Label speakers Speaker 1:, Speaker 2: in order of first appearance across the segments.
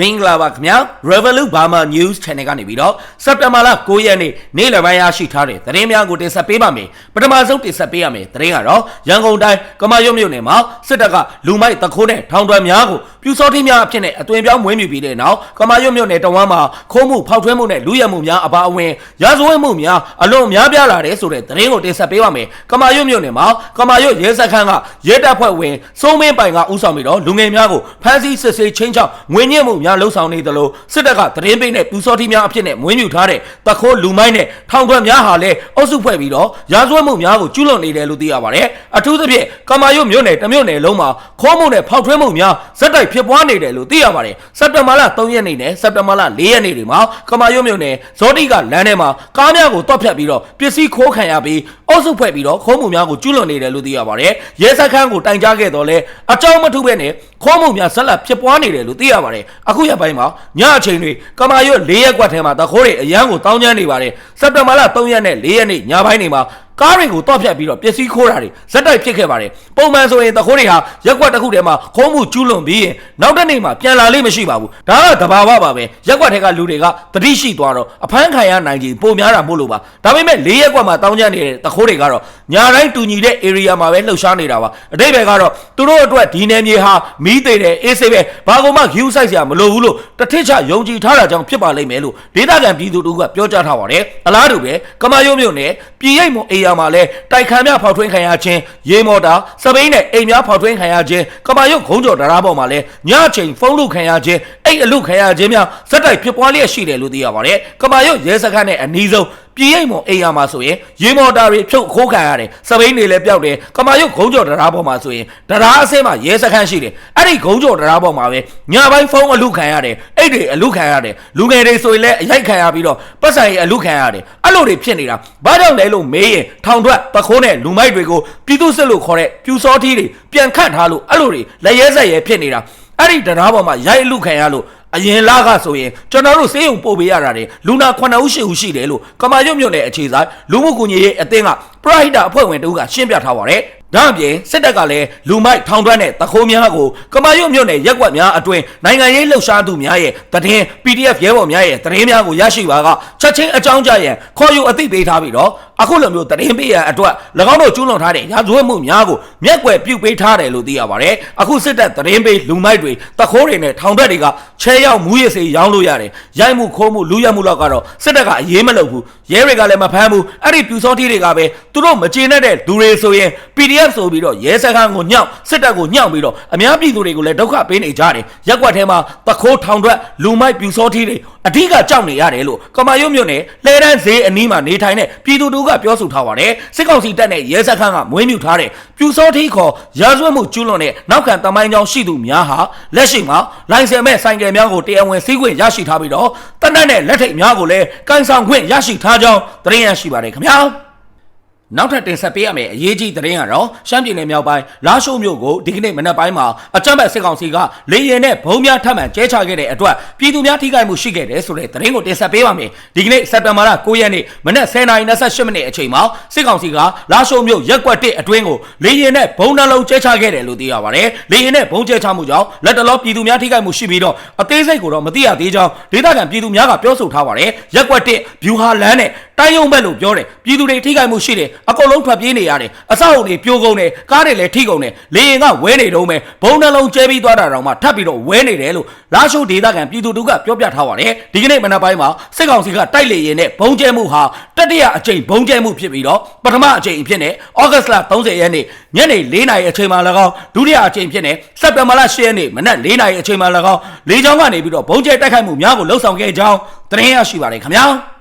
Speaker 1: မင်္ဂလာပါခင်ဗျာ Revolut Burma News Channel ကနေပြီးတော့စက်တင်ဘာလ9ရက်နေ့နေ့လယ်ပိုင်းရရှိထားတဲ့သတင်းများကိုတင်ဆက်ပေးပါမယ်ပထမဆုံးတင်ဆက်ပေးရမယ်သတင်းကတော့ရန်ကုန်တိုင်းကမာရွတ်မြို့နယ်မှာစစ်တပ်ကလူမိုက်တခိုးနဲ့ထောင်တွယ်များကိုပြူစောတိများအဖြစ်နဲ့အသွင်ပြောင်းမွေးမြူပြီးတဲ့နောက်ကမာရွတ်မြို့နယ်တဝမ်းမှာခိုးမှုဖောက်ထွင်းမှုနဲ့လူရဲမှုများအပါအဝင်ရာဇဝတ်မှုများအလွန်များပြားလာတဲ့ဆိုတဲ့သတင်းကိုတင်ဆက်ပေးပါမယ်ကမာရွတ်မြို့နယ်မှာကမာရွတ်ရဲစခန်းကရဲတပ်ဖွဲ့ဝင်စိုးမင်းပိုင်ကဦးဆောင်ပြီးတော့လူငယ်များကိုဖမ်းဆီးစစ်ဆေးချင်းချောက်ငွေညှစ်မှုများလှုံ့ဆော်နေသလိုစစ်တပ်ကသတင်းပေးနဲ့ပြူစောတိများအဖြစ်နဲ့မွေးမြူထားတဲ့တခိုးလူမိုက်နဲ့ထောင်ခွက်များဟာလည်းအုပ်စုဖွဲ့ပြီးတော့ရာဇဝတ်မှုများကိုကျူးလွန်နေတယ်လို့သိရပါတယ်အထူးသဖြင့်ကမာရွတ်မြို့နယ်တစ်မြို့နယ်လုံးမှာခိုးမှုနဲ့ဖောက်ထွင်းမှုများဇက်တိုက်ဖြစ်ပွားနေတယ်လို့သိရပါတယ်စက်တဘာလ3ရက်နေ့နဲ့စက်တဘာလ4ရက်နေ့တွေမှာကမာရွတ်မြို့နယ်ဇောတိကလမ်းထဲမှာကားများကိုတွတ်ဖြတ်ပြီးတော့ပစ္စည်းခိုးခံရပြီးအုပ်စုဖွဲ့ပြီးတော့ခိုးမှုများကိုကျူးလွန်နေတယ်လို့သိရပါတယ်ရဲစခန်းကိုတိုင်ကြားခဲ့တော့လဲအကြောင်းမထုပဲနဲ့ခိုးမှုများဆက်လက်ဖြစ်ပွားနေတယ်လို့သိရပါတယ်အခုရက်ပိုင်းမှာညအချိန်တွေကမာရွတ်၄ရက်ကွက်ထဲမှာတခိုးတွေအရန်ကိုတောင်းကျမ်းနေပါတယ်စက်တဘာလ3ရက်နဲ့4ရက်နေ့ညပိုင်းတွေမှာ ကားတွေကိုတော့ဖြတ်ပြီးတော့ပစ္စည်းခိုးတာတွေဇက်တိုက်ဖြစ်ခဲ့ပါတယ်ပုံမှန်ဆိုရင်တခိုးတွေဟာရက်ကွက်တစ်ခုထဲမှာခိုးမှုကျူးလွန်ပြီးရင်နောက်တစ်နေ့မှာပြန်လာလိမ့်မရှိပါဘူးဒါကတဘာဝပါပဲရက်ကွက်ထဲကလူတွေကတတိရှိသွားတော့အဖမ်းခံရနိုင်ကြီးပုံများတာမို့လို့ပါဒါပေမဲ့၄ရက်ကွက်မှာတောင်းကျမ်းနေတဲ့တခိုးတွေကတော့ညာတိုင်းတူညီတဲ့ area မှာပဲလှုပ်ရှားနေတာပါအတိတ်ဘယ်ကတော့သူတို့အတွက်ဒီနယ်မြေဟာမီးသေးတယ်အေးဆေးပဲဘာကုန်မှ view site ဆရာမလိုဘူးလို့တထစ်ချယုံကြည်ထားတာကြောင့်ဖြစ်ပါလိမ့်မယ်လို့ဒေသခံပြည်သူတို့ကပြောကြားထားပါတယ်အလားတူပဲကမာယုံမြို့နယ်ပြည်ရိတ်မွန်အေယာမှာလဲတိုက်ခန်းများဖောက်ထွင်းခံရခြင်းရေမော်တာစပိန်နဲ့အိမ်များဖောက်ထွင်းခံရခြင်းကမာယုံခုံးကျော်တရားပေါ်မှာလဲညအချိန်ဖုန်းလုခံရခြင်းအိတ်အလုခံရခြင်းများစက်တိုက်ဖြစ်ပွားလျက်ရှိတယ်လို့သိရပါတယ်ကမာယုံရဲစခန်းနဲ့အနီးဆုံး ပြည်ရိတ်မွန်အေယာမှာဆိုရင်ရေမော်တာတွေဖြုတ်ခိုးခံရတယ်စပိန်တွေလည်းပျောက်တယ်ကမာယုံခုံးကျော်တရားပေါ်မှာဆိုရင်တရားအဆင်းမှာရဲစခန်းရှိတယ်အဲ့ဒီခုံးကျော်တရားပေါ်မှာပဲညပိုင်းဖုန်းအလုခံရတယ်အိတ်တွေအလုခံရတယ်လူငယ်တွေဆိုရင်လည်းအရိုက်ခံရပြီးတော့ပတ်စံရီအလုခံရတယ်အဲ့လိုတွေဖြစ်နေတာဘာကြောင့်လဲလို့မေးရင်ထောင်ထွက်ပခိုးနဲ့လူမိုက်တွေကိုပြည်သူစစ်လို့ခေါ်တဲ့ပြူစောထီးတွေပြန်ခတ်ထားလို့အဲ့လိုတွေလက်ရဲဆက်ရဲဖြစ်နေတာအဲ့ဒီတရားပေါ်မှာရိုက်အလုခံရလို့ အရင်လကဆိုရင်ကျွန်တော်တို့စေးုံပို့ပေးရတာတွေလူနာ9ဦး10ဦးရှိတယ်လို့ကမာရွတ်မြို့နယ်အခြေဆိုင်လူမှုကူညီရေးအသင်းကပရိုက်တာအဖွဲ့ဝင်တူကရှင်းပြထားပါတယ်ဒါအပြင်စစ်တပ်ကလည်းလူမိုက်ထောင်တွန်းတဲ့တခိုးများကိုကမာရွတ်မြို့နယ်ရက်ကွက်များအတွင်နိုင်ငံရေးလှုပ်ရှားသူများရဲ့တည်င်း PDF ရဲဘော်များရဲ့တည်င်းများကိုရရှိပါကချက်ချင်းအကြောင်းကြားရန်ခေါ်ယူအသိပေးထားပြီးတော့ အခုလိုမျိုးတည်င်းပေးရန်အတွက်၎င်းတို့ကျူးလွန်ထားတဲ့ရာဇဝတ်မှုများကိုမျက်ကွယ်ပြုတ်ပေးထားတယ်လို့သိရပါတယ်အခုစစ်တပ်တည်င်းပေးလူမိုက်တွေတခိုးတွေနဲ့ထောင်ထွက်တွေကချဲရောက်မူရစေရောင်းလို့ရတယ်ရိုက်မှုခိုးမှုလူရက်မှုတော့ကတော့စစ်တပ်ကအရေးမလုပ်ဘူးရဲတွေကလည်းမဖမ်းဘူးအဲ့ဒီပြူစောထီးတွေကပဲသူတို့မကျေနပ်တဲ့လူတွေဆိုရင် PDF ဆိုပြီးတော့ရဲစခန်းကိုညှောက်စစ်တပ်ကိုညှောက်ပြီးတော့အများပြည်သူတွေကိုလည်းဒုက္ခပေးနေကြတယ်ရက်ကွက်ထဲမှာတခိုးထောင်ထွက်လူမိုက်ပြူစောထီးတွေ အဓိကကြောက်နေရတယ်လို့ကမာရွတ်မြို့နယ်လဲတန်းဈေးအနီးမှာနေထိုင်တဲ့ပြည်သူတို့ကပြောဆိုထားပါတယ်စစ်ကောင်စီတပ်နဲ့ရဲစခန်းကမွေးမြူထားတဲ့ပြူစောထီးခေါ်ရာဇဝတ်မှုကျူးလွန်တဲ့နောက်ခံတမိုင်းကြောင်ရှိသူများဟာလက်ရှိမှာလိုင်စင်မဲ့ဆိုင်ကယ်များကိုတရားဝင်စီးခွင့်ရရှိထားပြီးတော့တနက်နဲ့လက်ထိတ်များကိုလည်းကန်ဆောင်ခွင့်ရရှိထားကြောင်းသတင်းရရှိပါတယ်ခင်ဗျာ နောက်ထပ်တင်ဆက်ပေးရမယ့်အရေးကြီးသတင်းကတော့ရှမ်းပြည်နယ်မြောက်ပိုင်းလာရှိုးမြို့ကိုဒီကနေ့မနက်ပိုင်းမှာအကြမ်းဖက်စစ်ကောင်စီကလေရင်နဲ့ဘုံများထပ်မံကျဲချခဲ့တဲ့အတွက်ပြည်သူများထိခိုက်မှုရှိခဲ့တယ်ဆိုတဲ့သတင်းကိုတင်ဆက်ပေးပါမယ်ဒီကနေ့စက်တင်ဘာလ9ရက်နေ့မနက်10:28မိနစ်အချိန်မှာစစ်ကောင်စီကလာရှိုးမြို့ရက်ကွက်1အတွင်းကိုလေရင်နဲ့ဘုံနှလုံးကျဲချခဲ့တယ်လို့သိရပါတယ်လေရင်နဲ့ဘုံကျဲချမှုကြောင့်လက်တလောပြည်သူများထိခိုက်မှုရှိပြီးတော့အသေးစိတ်ကိုတော့မသိရသေးကြောင်းဒေသခံပြည်သူများကပြောဆိုထားပါတယ်ရက်ကွက်1ဗျူဟာလန်းနဲ့တိုင်းယုံဘက်လို့ပြောတယ်ပြည်သူတွေထိခိုက်မှုရှိတယ်အကုန်လုံးထွက်ပြေးနေရတယ်အဆောက်အုံတွေပြိုကုန်တယ်ကားတွေလည်းထိကုန်တယ်လေရင်ကဝဲနေတော့မယ်ဘုံနှလုံးကျဲပြီးသွားတာတော့မှထပ်ပြီးတော့ဝဲနေတယ်လို့လာရှိုးဒေသခံပြည်သူတို့ကပြောပြထားပါတယ်ဒီကနေ့မနက်ပိုင်းမှာစစ်ကောင်စီကတိုက်လေရင်နဲ့ဘုံကျဲမှုဟာတတိယအကြိမ်ဘုံကျဲမှုဖြစ်ပြီးတော့ပထမအကြိမ်ဖြစ်နေဩဂတ်စ်လ30ရက်နေ့ညနေ4နာရီအချိန်မှာ၎င်းဒုတိယအကြိမ်ဖြစ်နေစက်တင်ဘာလ10ရက်နေ့မနက်4နာရီအချိန်မှာ၎င်းလေကြောင်းကနေပြီးတော့ဘုံကျဲတိုက်ခိုက်မှုများကိုလှုပ်ဆောင်ခဲ့ကြောင်းသတင်းရရှိပါတယ်ခင်ဗျာ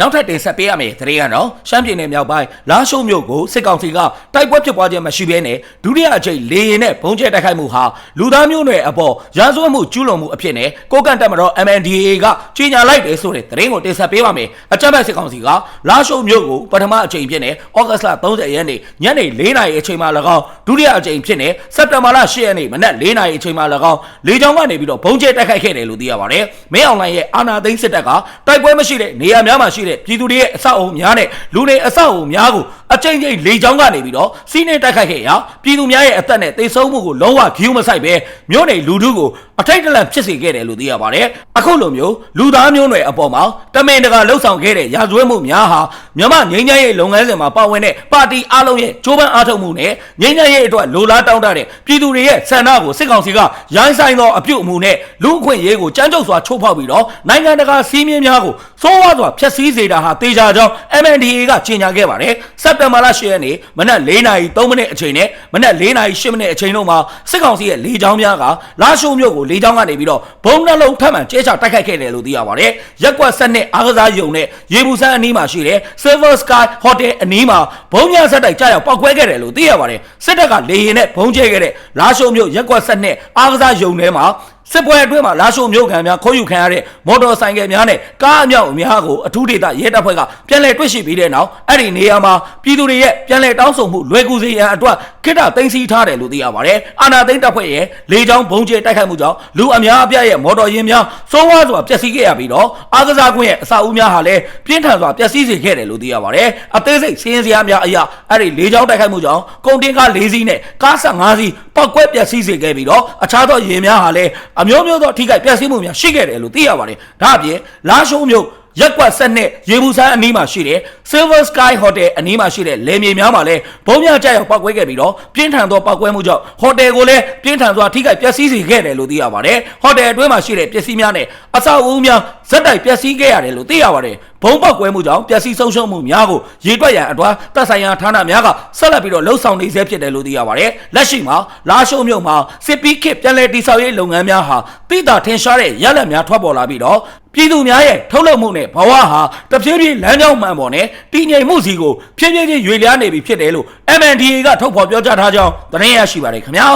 Speaker 1: နောက်ထပ်တင်ဆက်ပေးရမယ့်သတင်းကတော့ရှမ်းပြည်နယ်မြောက်ပိုင်းလာရှိုးမြို့ကိုစစ်ကောင်စီကတိုက်ပွဲဖြစ်ပွားခြင်းမရှိဘဲနဲ့ဒုတိယအကြိမ်လေရင်နဲ့ဘုံကျဲတိုက်ခိုက်မှုဟာလူသားမျိုးနွယ်အပေါ်ရာဇဝတ်မှုကျူးလွန်မှုအဖြစ်နဲ့ကိုကန့်တက်မတော် MNDAA ကကြီးညာလိုက်တယ်ဆိုတဲ့သတင်းကိုတင်ဆက်ပေးပါမယ်။အကြမ်းဖက်စစ်ကောင်စီကလာရှိုးမြို့ကိုပထမအကြိမ်ဖြစ်နေဩဂတ်လ30ရက်နေ့ညနေ4နာရီအချိန်မှ၎င်းဒုတိယအကြိမ်ဖြစ်နေစက်တင်ဘာလ10ရက်နေ့မနက်4နာရီအချိန်မှ၎င်းလေကြောင်းကနေပြီးတော့ဘုံကျဲတိုက်ခိုက်ခဲ့တယ်လို့သိရပါတယ်။မင်းအောင်လှိုင်ရဲ့အာဏာသိမ်းစစ်တပ်ကတိုက်ပွဲမရှိတဲ့နေရာများမှာရှိတဲ့ပြည်သူတွေရဲ့အဆောက်အအုံများနဲ့လူတွေအဆောက်အအုံများကိုအကြိမ်ကြိမ်လေကြောင်းကနေပြီးတော့စီးနှင်းတိုက်ခိုက်ခဲ့ရာပြည်သူများရဲ့အသက်နဲ့သေဆုံးမှုကိုလုံးဝဂရုမစိုက်ပဲမြို့နယ်လူထုကို အထိတ်တလန့်ဖြစ်စေခဲ့တယ်လို့သိရပါတယ်အခုလိုမျိုးလူသားမျိုးနွယ်အပေါ်မှာတမင်တကာလှုပ်ဆောင်ခဲ့တဲ့ရာဇဝတ်မှုများဟာမြန်မာငြိမ်းချမ်းရေးလုပ်ငန်းစဉ်မှာပါဝင်တဲ့ပါတီအလုံးရဲ့ကြိုးပမ်းအားထုတ်မှုနဲ့ငြိမ်းချမ်းရေးအတွက်လိုလားတောင်းတတဲ့ပြည်သူတွေရဲ့ဆန္ဒကိုစစ်ကောင်စီကရိုင်းဆိုင်သောအပြုတ်အမူနဲ့လူအခွင့်အရေးကိုကြမ်းကြုတ်စွာချိုးဖောက်ပြီးတော့နိုင်ငံတကာစီးမြင်များကိုစိုးဝါစွာဖျက်ဆီးစေတာဟာတေချာကြောင်း MNDAA ကကြေညာခဲ့ပါတယ်စက်တင်ဘာလ10ရက်နေ့မနက်4:03မိနစ်အချိန်နဲ့မနက်4:08မိနစ်အချိန်တို့မှာစစ်ကောင်စီရဲ့လေကြောင်းများကလာရှိုးမြို့ကိုလေကြောင်းကနေပြီးတော့ဘုံနှလုံးထပ်မံကျဲချတိုက်ခိုက်ခဲ့တယ်လို့သိရပါတယ်ရက်ကွက်ဆက်နှစ်အားကစားယုံနဲ့ရေဘူးဆန်းအနီးမှာရှိတဲ့ Silver Sky Hotel အနီးမှာဘုံများဆက်တိုက်ကြားရောက်ပောက်ကွဲခဲ့တယ်လို့သိရပါတယ်စစ်တပ်ကလေရင်နဲ့ဘုံကျဲခဲ့တဲ့လာရှိုးမြို့ရက်ကွက်ဆက်နှစ်အားကစားယုံထဲမှာ စစ်ပွဲအတွင်းမှာလာရှိုးမြို့ခံများခိုးယူခံရတဲ့မော်တော်ဆိုင်ကယ်များနဲ့ကားအမြောက်အများကိုအထူးဒေသရဲတပ်ဖွဲ့ကပြန်လည်တွေ့ရှိပြီးတဲ့နောက်အဲ့ဒီနေရာမှာပြည်သူတွေရဲ့ပြန်လည်တောင်းဆိုမှုလွယ်ကူစေရန်အတွက်ခိတ္တသိမ်းဆည်းထားတယ်လို့သိရပါတယ်။အာနာသိန်းတပ်ဖွဲ့ရဲ့လေကြောင်းဘုံကျဲတိုက်ခိုက်မှုကြောင့်လူအများအပြားရဲ့မော်တော်ယာဉ်များစိုးဝါးစွာပျက်စီးခဲ့ရပြီးတော့အားကစားကွင်းရဲ့အဆောက်အဦများဟာလည်းပြင်းထန်စွာပျက်စီးစေခဲ့တယ်လို့သိရပါတယ်။အသေးစိတ်စီးရင်စရာများအရာအဲ့ဒီလေကြောင်းတိုက်ခိုက်မှုကြောင့်ကုန်တင်ကား၄စီးနဲ့ကား15စီးပောက်ကွဲပျက်စီးစေခဲ့ပြီးတော့အခြားသောယာဉ်များဟာလည်းအမျိုးမျိုးသောထိခိုက်ပျက်စီးမှုများရှိခဲ့တယ်လို့သိရပါတယ်။ဒါအပြင်လာရှိုးမြို့ ရက်ကွက်ဆက်နဲ့ရေဘူးဆန်းအနီးမှာရှိတဲ့ Silver Sky Hotel အနီးမှာရှိတဲ့လယ်မြေများမှာလည်းဘုံများကြောက်ရောက်ပောက်ကွဲခဲ့ပြီးတော့ပြင်းထန်သောပောက်ကွဲမှုကြောင့်ဟိုတယ်ကိုလည်းပြင်းထန်စွာထိခိုက်ပျက်စီးစေခဲ့တယ်လို့သိရပါတယ်။ဟိုတယ်အတွင်းမှာရှိတဲ့ပစ္စည်းများနဲ့အဆောက်အဦများဇက်တိုက်ပျက်စီးခဲ့ရတယ်လို့သိရပါတယ်။ဘုံပောက်ကွဲမှုကြောင့်ပျက်စီးဆုံးရှုံးမှုများကိုရေတွက်ရန်အတွက်တပ်ဆိုင်ရာဌာနများကဆက်လက်ပြီးတော့လှုပ်ဆောင်နေဆဲဖြစ်တယ်လို့သိရပါတယ်။လက်ရှိမှာလာရှိုးမြို့မှာစစ်ပီးခစ်ပြန်လည်တည်ဆောက်ရေးလုပ်ငန်းများဟာတိတာထင်ရှားတဲ့ရလဒ်များထွက်ပေါ်လာပြီးတော့ပြည်သူများရဲ့ထုတ်လုပ်မှုနဲ့ဘဝဟာတဖြည်းဖြည်းလမ်းကြောင်းမှန်ပေါ်နဲ့တည်ငြိမ်မှုစီကိုဖြည်းဖြည်းချင်းရွေလျားနေပြီဖြစ်တယ်လို့ MNDA ကထုတ်ဖော်ပြောကြားထားကြောင်းသတင်းရရှိပါတယ်ခင်ဗျာ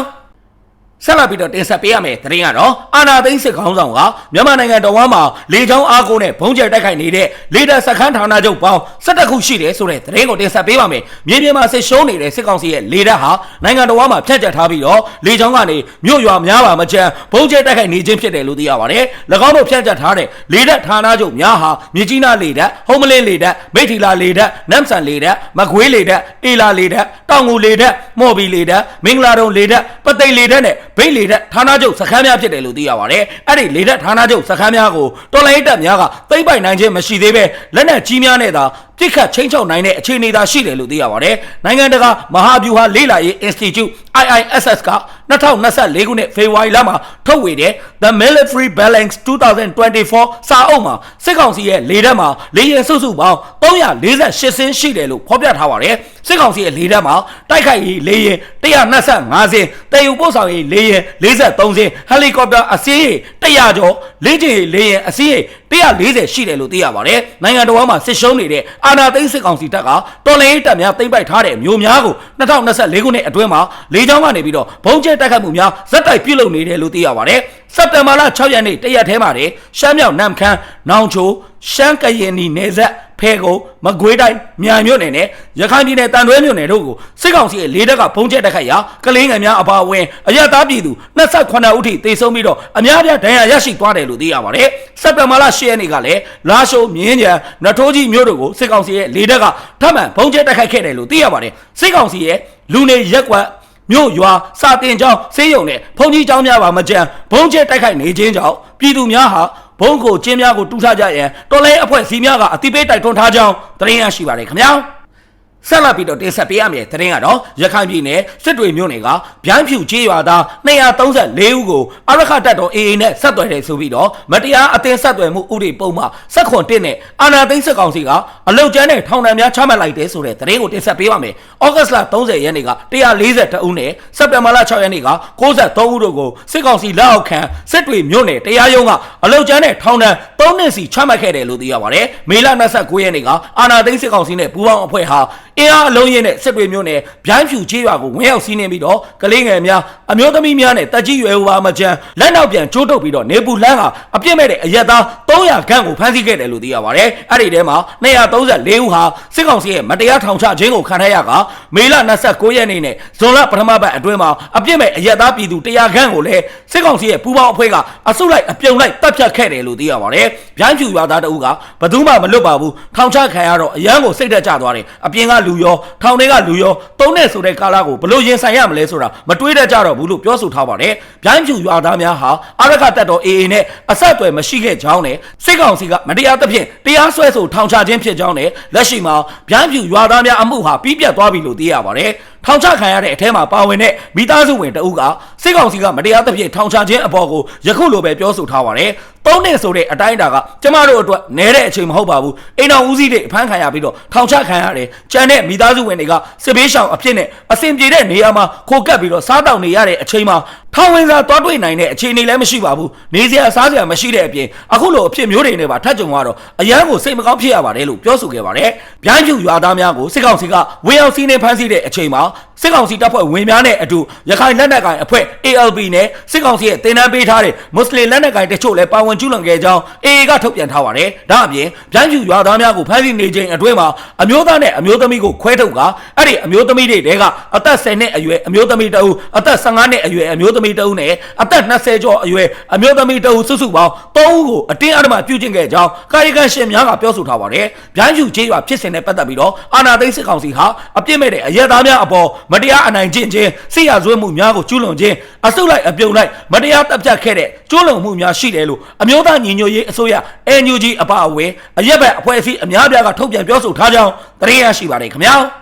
Speaker 1: ဆက်လက်ပြီးတော့တင်ဆက်ပေးရမယ်သတင်းကတော့အာနာသိန်းစစ်ခေါင်းဆောင်ကမြန်မာနိုင်ငံတော်ဝမ်းမှာလေကြောင်းအားကိုးနဲ့ဘုံကျဲတိုက်ခိုက်နေတဲ့လေတပ်စခန်းဌာနချုပ်ပေါင်း17ခုရှိတယ်ဆိုတဲ့သတင်းကိုတင်ဆက်ပေးပါမယ်မြေပြင်မှာစစ်ရှုံးနေတဲ့စစ်ကောင်စီရဲ့လေတပ်ဟာနိုင်ငံတော်ဝမ်းမှာဖြတ်ကျက်ထားပြီးတော့လေကြောင်းကနေမြို့ရွာများပါမချမ်းဘုံကျဲတိုက်ခိုက်နေခြင်းဖြစ်တယ်လို့သိရပါတယ်၎င်းတို့ဖြတ်ကျက်ထားတဲ့လေတပ်ဌာနချုပ်များဟာမြကြီးနားလေတပ်ဟုံးမလင်းလေတပ်မိထီလာလေတပ်နမ်ဆန်လေတပ်မကွေးလေတပ်အေလာလေတပ်တောင်ငူလေတပ်မော်ဘီလေတပ်မင်္ဂလာတုံလေတပ်ပသိမ်လေတပ်နဲ့ဗိတ်လေတပ်ဌာနချုပ်စခန်းများဖြစ်တယ်လို့သိရပါတယ်အဲ့ဒီလေတပ်ဌာနချုပ်စခန်းများကိုတော်လိုင်းတပ်များကသိမ့်ပိုင်နိုင်ခြင်းမရှိသေးပဲလက်နက်ကြီးများနဲ့သာ ပြစ်ခတ်ချင်းချောက်နိုင်တဲ့အခြေအနေသာရှိတယ်လို့သိရပါတယ်နိုင်ငံတကာမဟာဗျူဟာလေ့လာရေး Institute IISS က2024ခုနှစ်ဖေဖော်ဝါရီလမှာထုတ်ဝေတဲ့ The Military Balance 2024စာအုပ်မှာစစ်ကောင်စီရဲ့လေတပ်မှာလေယာဉ်စုစုပေါင်း348စင်းရှိတယ်လို့ဖော်ပြထားပါတယ်စစ်ကောင်စီရဲ့လေတပ်မှာတိုက်ခိုက်ရေးလေယာဉ်125စင်းတည်ယူပို့ဆောင်ရေးလေယာဉ်43စင်းဟယ်လီကော်ပတာအစင်းရေ100ကျော်လေ့ကျင့်ရေးလေယာဉ်အစင်းရေ 140ရှိတယ်လို့သိရပါတယ်နိုင်ငံတော်မှာစစ်ရှုံးနေတဲ့အာဏာသိမ်းစစ်ကောင်စီတပ်ကတော်လှန်ရေးတပ်များသိမ်းပိုက်ထားတဲ့မျိုးများကို2024ခုနှစ်အတွင်းမှာလေကြောင်းကနေပြီးတော့ဘုံကျဲတိုက်ခတ်မှုများဇက်တိုက်ပြုလုပ်နေတယ်လို့သိရပါတယ် စက်တင်ဘာလ6ရက်နေ့တရက်ထဲမှာတဲ့ရှမ်းမြောက်နမ်ခမ်းနောင်ချိုရှမ်းကရင်နီနယ်စပ်ဖဲကုံမကွေးတိုင်းမြိုင်မြို့နယ်နဲ့ရခိုင်ပြည်နယ်တန်တွဲမြို့နယ်တို့ကိုစစ်ကောင်စီရဲ့လေးတက်ကဘုံကျဲတိုက်ခိုက်ရာကလင်းငယ်များအပါအဝင်အရသားပြည်သူ28ဦးထိသေဆုံးပြီးတော့အများပြားဒဏ်ရာရရှိသွားတယ်လို့သိရပါတယ်စက်တင်ဘာလ10ရက်နေ့ကလည်းလာရှိုးမြင်းကြံနထိုးကြီးမြို့တို့ကိုစစ်ကောင်စီရဲ့လေးတက်ကထပ်မံဘုံကျဲတိုက်ခိုက်ခဲ့တယ်လို့သိရပါတယ်စစ်ကောင်စီရဲ့လူနေရက်ကွက် မြို့ရွာစာတင်ကျောင်းစေးရုံနဲ့ဘုံကြီးကျောင်းများပါမကြမ်းဘုံကျဲတိုက်ခိုက်နေခြင်းကြောင့်ပြည်သူများဟာဘုံကိုကျင်းများကိုတူးထားကြရန်တော်လဲအဖွဲ့စီများကအတိပေးတိုက်တွန်းထားကြောင်းသတင်းရရှိပါတယ်ခင်ဗျာ ဆက်လက်ပြီးတော့တင်ဆက်ပေးရမယ်တဲ့ရင်ကတော့ရခိုင်ပြည်နယ်စစ်တွေမြို့နယ်ကဗျိုင်းဖြူကျေးရွာသား234ဦးကိုအရခတ်တပ်တော် AA နဲ့ဆက်သွယ်တယ်ဆိုပြီးတော့မတရားအသင်းဆက်သွယ်မှုဥပဒေပုံမှဆက်ခွန်တစ်နဲ့အာဏာသိမ်းစစ်ကောင်စီကအလုတ်ကျန်းတဲ့ထောင်ဒဏ်များချမှတ်လိုက်တယ်ဆိုတဲ့တဲ့ရင်ကိုတင်ဆက်ပေးပါမယ်။ဩဂတ်လ30ရက်နေ့က142ဦးနဲ့စက်တင်ဘာလ6ရက်နေ့က63ဦးတို့ကိုစစ်ကောင်စီလက်အောက်ခံစစ်တွေမြို့နယ်တရားရုံးကအလုတ်ကျန်းတဲ့ထောင်ဒဏ်3နှစ်စီချမှတ်ခဲ့တယ်လို့သိရပါတယ်။မေလ29ရက်နေ့ကအာဏာသိမ်းစစ်ကောင်စီနဲ့ပူးပေါင်းအဖွဲ့ဟာအင်အားအလုံးရင်နဲ့စစ်တွေမျိုးနဲ့ဗျိုင်းဖြူချေးရွာကိုဝင်ရောက်စီးနှင်းပြီးတော့ကလေးငယ်များအမျိုးသမီးများနဲ့တက်ကြီးရွယ်ဟူပါမချမ်းလက်နောက်ပြန်ကျိုးတုပ်ပြီးတော့နေပူလန်းဟာအပြစ်မဲ့တဲ့အရက်သား300ခန့်ကိုဖမ်းဆီးခဲ့တယ်လို့သိရပါတယ်အဲ့ဒီထဲမှာ234ဦးဟာစစ်ကောင်စီရဲ့မတရားထောင်ချခြင်းကိုခံထားရကမေလ29ရက်နေ့နဲ့ဇွန်လပထမပတ်အတွင်းမှာအပြစ်မဲ့အရက်သားပြည်သူ100ခန့်ကိုလည်းစစ်ကောင်စီရဲ့ပူးပေါင်းအဖွဲ့ကအစုလိုက်အပြုံလိုက်တပ်ဖြတ်ခဲ့တယ်လို့သိရပါတယ်ဗျိုင်းဖြူရွာသားတအုပ်ကဘသူမှမလွတ်ပါဘူးထောင်ချခံရတော့အရန်ကိုစိတ်သက်ကြသွားတယ်အပြင်ကလူရောထောင်တွေကလူရောတုံးတဲ့ဆိုတဲ့ကာလကိုဘလို့ရင်ဆိုင်ရမလဲဆိုတာမတွေးတတ်ကြတော့ဘူးလို့ပြောဆိုထားပါတယ်ဗျိုင်းဖြူရွာသားများဟာအရခတက်တော် AA နဲ့အဆက်အသွယ်မရှိခဲ့ကြောင်းနဲ့စစ်ကောင်စီကမတရားသဖြင့်တရားစွဲဆိုထောင်ချခြင်းဖြစ်ကြောင်းနဲ့လက်ရှိမှာဗျိုင်းဖြူရွာသားများအမှုဟာပြီးပြတ်သွားပြီလို့သိရပါတယ် ထောင်ချခံရတဲ့အထဲမှာပါဝင်တဲ့မိသားစုဝင်တအုပ်ကစစ်ကောင်စီကမတရားသဖြင့်ထောင်ချခြင်းအပေါ်ကိုယခုလိုပဲပြောဆိုထားပါတယ်။သုံးနှစ်ဆိုတဲ့အတိုင်းအတာကကျမတို့အတွက်နဲတဲ့အချိန်မဟုတ်ပါဘူး။အိမ်တော်ဦးစီးတွေအဖမ်းခံရပြီးတော့ထောင်ချခံရတယ်။ကျန်တဲ့မိသားစုဝင်တွေကစစ်ဘေးရှောင်အဖြစ်နဲ့အဆင်ပြေတဲ့နေရာမှာခိုကပ်ပြီးတော့စားတောက်နေရတဲ့အချိန်မှာ ထောင်ဝင်စာတွားတွေ့နိုင်တဲ့အခြေအနေလည်းမရှိပါဘူး။နေစရာစားစရာမရှိတဲ့အပြင်အခုလိုအဖြစ်မျိုးတွေနဲ့ပါထပ်ကြုံရတော့အရန်ကိုစိတ်မကောင်းဖြစ်ရပါတယ်လို့ပြောဆိုခဲ့ပါတယ်။ဗျိုင်းဖြူရွာသားများကိုစစ်ကောင်စီကဝေအောင်စီးနေဖမ်းဆီးတဲ့အချိန်မှာစစ်ကောင်စီတပ်ဖွဲ့ဝင်များနဲ့အတူရခိုင်လက်နက်ကိုင်အဖွဲ့ ALP နဲ့စစ်ကောင်စီရဲ့တင်နန်းပေးထားတဲ့မွတ်စလင်လက်နက်ကိုင်တချို့လည်းပါဝင်ကျူးလွန်ခဲ့ကြောင်း AA ကထုတ်ပြန်ထားပါတယ်။ဒါအပြင်ဗျိုင်းဖြူရွာသားများကိုဖမ်းဆီးနေချိန်အတွင်းမှာအမျိုးသားနဲ့အမျိုးသမီးကိုခွဲထုတ်ကအဲ့ဒီအမျိုးသမီးတွေတဲကအသက်10နှစ်အရွယ်အမျိုးသမီးတအုပ်အသက်15နှစ်အရွယ်အမျိုးသမီးတအုပ်နဲ့အသက်20ကျော်အရွယ်အမျိုးသမီးတအုပ်စုစုပေါင်း3ဦးကိုအတင်းအဓမ္မပြုကျင့်ခဲ့ကြောင်းကာယကံရှင်များကပြောဆိုထားပါတယ်။ဗျိုင်းဖြူကျေးရွာဖြစ်စဉ်နဲ့ပတ်သက်ပြီးတော့အာနာသိန်းစစ်ကောင်စီဟာအပြစ်မဲ့တဲ့အရက်သားများအပေါ်မတရားအနိုင်ကျင့်ခြင်းစစ်ရာဇဝတ်မှုများကိုကျူးလွန်ခြင်းအစုလိုက်အပြုံလိုက်မတရားတပ်ဖြတ်ခဲ့တဲ့ကျူးလွန်မှုများရှိတယ်လို့အမျိုးသားညီညွတ်ရေးအစိုးရ NUG အပါအဝင်အရက်ဘက်အဖွဲ့အစည်းအများပြားကထုတ်ပြန်ပြောဆိုထားကြောင်းသတင်းရရှိပါတယ်ခင်ဗျာ